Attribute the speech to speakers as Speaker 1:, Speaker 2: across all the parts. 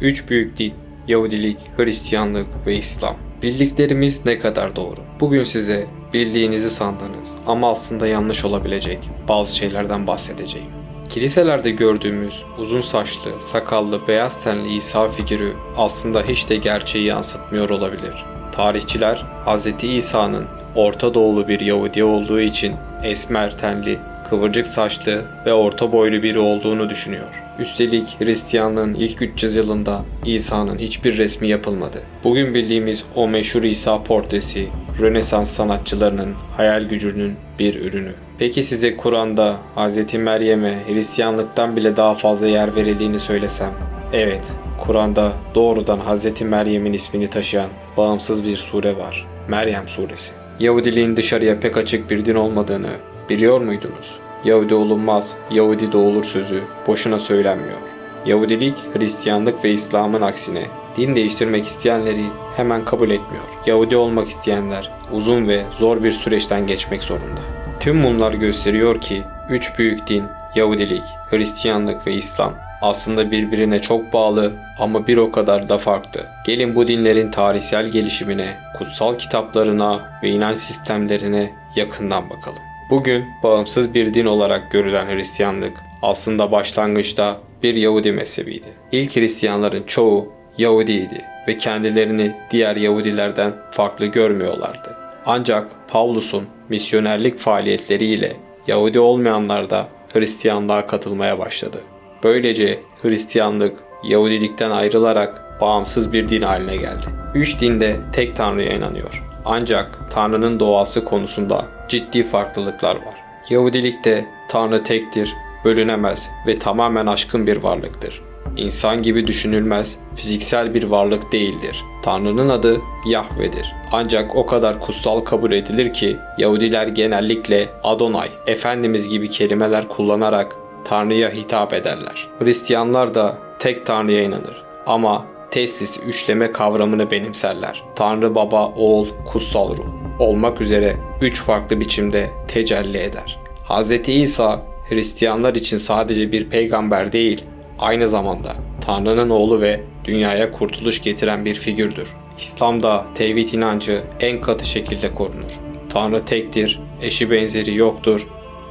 Speaker 1: Üç büyük din, Yahudilik, Hristiyanlık ve İslam. Bildiklerimiz ne kadar doğru? Bugün size bildiğinizi sandığınız ama aslında yanlış olabilecek bazı şeylerden bahsedeceğim. Kiliselerde gördüğümüz uzun saçlı, sakallı, beyaz tenli İsa figürü aslında hiç de gerçeği yansıtmıyor olabilir. Tarihçiler Hz. İsa'nın Orta Doğulu bir Yahudi olduğu için esmer tenli, kıvırcık saçlı ve orta boylu biri olduğunu düşünüyor. Üstelik Hristiyanlığın ilk 300 yılında İsa'nın hiçbir resmi yapılmadı. Bugün bildiğimiz o meşhur İsa portresi Rönesans sanatçılarının hayal gücünün bir ürünü. Peki size Kur'an'da Hz. Meryem'e Hristiyanlıktan bile daha fazla yer verildiğini söylesem? Evet, Kur'an'da doğrudan Hz. Meryem'in ismini taşıyan bağımsız bir sure var. Meryem suresi. Yahudiliğin dışarıya pek açık bir din olmadığını biliyor muydunuz? Yahudi olunmaz, Yahudi doğulur sözü boşuna söylenmiyor. Yahudilik, Hristiyanlık ve İslam'ın aksine din değiştirmek isteyenleri hemen kabul etmiyor. Yahudi olmak isteyenler uzun ve zor bir süreçten geçmek zorunda. Tüm bunlar gösteriyor ki üç büyük din Yahudilik, Hristiyanlık ve İslam aslında birbirine çok bağlı ama bir o kadar da farklı. Gelin bu dinlerin tarihsel gelişimine, kutsal kitaplarına ve inanç sistemlerine yakından bakalım. Bugün bağımsız bir din olarak görülen Hristiyanlık aslında başlangıçta bir Yahudi mezhebiydi. İlk Hristiyanların çoğu Yahudiydi ve kendilerini diğer Yahudilerden farklı görmüyorlardı. Ancak Pavlus'un misyonerlik faaliyetleriyle Yahudi olmayanlar da Hristiyanlığa katılmaya başladı. Böylece Hristiyanlık Yahudilikten ayrılarak bağımsız bir din haline geldi. Üç dinde tek Tanrı'ya inanıyor. Ancak Tanrı'nın doğası konusunda ciddi farklılıklar var. Yahudilikte Tanrı tektir, bölünemez ve tamamen aşkın bir varlıktır. İnsan gibi düşünülmez, fiziksel bir varlık değildir. Tanrı'nın adı Yahve'dir. Ancak o kadar kutsal kabul edilir ki Yahudiler genellikle Adonay, Efendimiz gibi kelimeler kullanarak Tanrı'ya hitap ederler. Hristiyanlar da tek Tanrı'ya inanır. Ama teslis üçleme kavramını benimserler. Tanrı Baba, Oğul, Kutsal Ruh olmak üzere üç farklı biçimde tecelli eder. Hz. İsa Hristiyanlar için sadece bir peygamber değil, aynı zamanda Tanrı'nın oğlu ve dünyaya kurtuluş getiren bir figürdür. İslam'da tevhid inancı en katı şekilde korunur. Tanrı tektir, eşi benzeri yoktur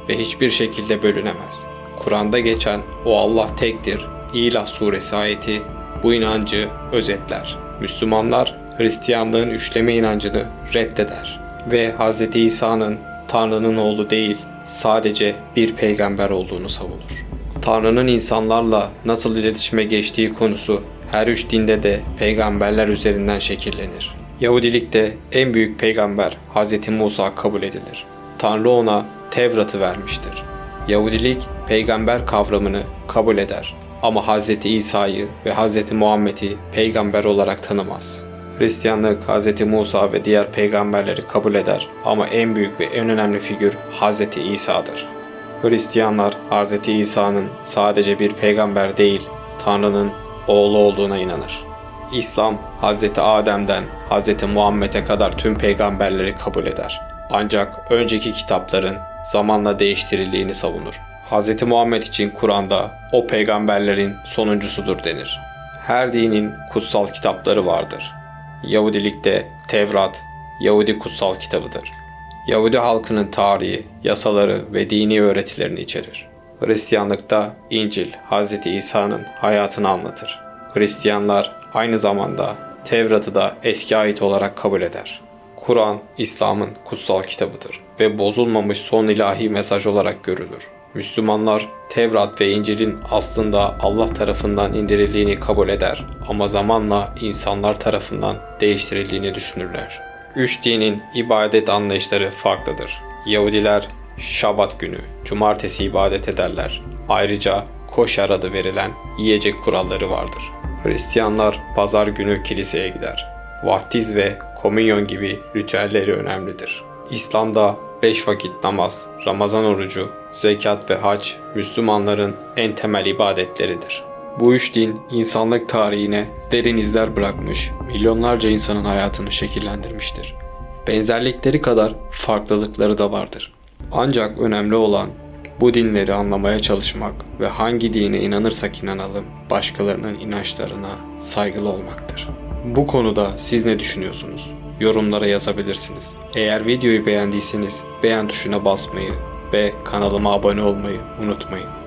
Speaker 1: ve hiçbir şekilde bölünemez. Kur'an'da geçen o Allah tektir, İlah suresi ayeti bu inancı özetler. Müslümanlar Hristiyanlığın üçleme inancını reddeder ve Hz. İsa'nın Tanrı'nın oğlu değil, sadece bir peygamber olduğunu savunur. Tanrı'nın insanlarla nasıl iletişime geçtiği konusu her üç dinde de peygamberler üzerinden şekillenir. Yahudilikte en büyük peygamber Hz. Musa kabul edilir. Tanrı ona Tevrat'ı vermiştir. Yahudilik peygamber kavramını kabul eder ama Hz. İsa'yı ve Hz. Muhammed'i peygamber olarak tanımaz. Hristiyanlık Hz. Musa ve diğer peygamberleri kabul eder ama en büyük ve en önemli figür Hz. İsa'dır. Hristiyanlar Hz. İsa'nın sadece bir peygamber değil, Tanrı'nın oğlu olduğuna inanır. İslam Hz. Adem'den Hz. Muhammed'e kadar tüm peygamberleri kabul eder. Ancak önceki kitapların zamanla değiştirildiğini savunur. Hz. Muhammed için Kur'an'da o peygamberlerin sonuncusudur denir. Her dinin kutsal kitapları vardır. Yahudilikte Tevrat, Yahudi kutsal kitabıdır. Yahudi halkının tarihi, yasaları ve dini öğretilerini içerir. Hristiyanlıkta İncil, Hz. İsa'nın hayatını anlatır. Hristiyanlar aynı zamanda Tevrat'ı da eski ait olarak kabul eder. Kur'an, İslam'ın kutsal kitabıdır ve bozulmamış son ilahi mesaj olarak görülür. Müslümanlar Tevrat ve İncil'in aslında Allah tarafından indirildiğini kabul eder ama zamanla insanlar tarafından değiştirildiğini düşünürler. Üç dinin ibadet anlayışları farklıdır. Yahudiler Şabat günü, cumartesi ibadet ederler. Ayrıca koşar adı verilen yiyecek kuralları vardır. Hristiyanlar pazar günü kiliseye gider. Vaftiz ve komünyon gibi ritüelleri önemlidir. İslam'da beş vakit namaz, Ramazan orucu, zekat ve hac Müslümanların en temel ibadetleridir. Bu üç din insanlık tarihine derin izler bırakmış, milyonlarca insanın hayatını şekillendirmiştir. Benzerlikleri kadar farklılıkları da vardır. Ancak önemli olan Bu dinleri anlamaya çalışmak ve hangi dine inanırsak inanalım başkalarının inançlarına saygılı olmaktır. Bu konuda siz ne düşünüyorsunuz? Yorumlara yazabilirsiniz. Eğer videoyu beğendiyseniz beğen tuşuna basmayı ve kanalıma abone olmayı unutmayın.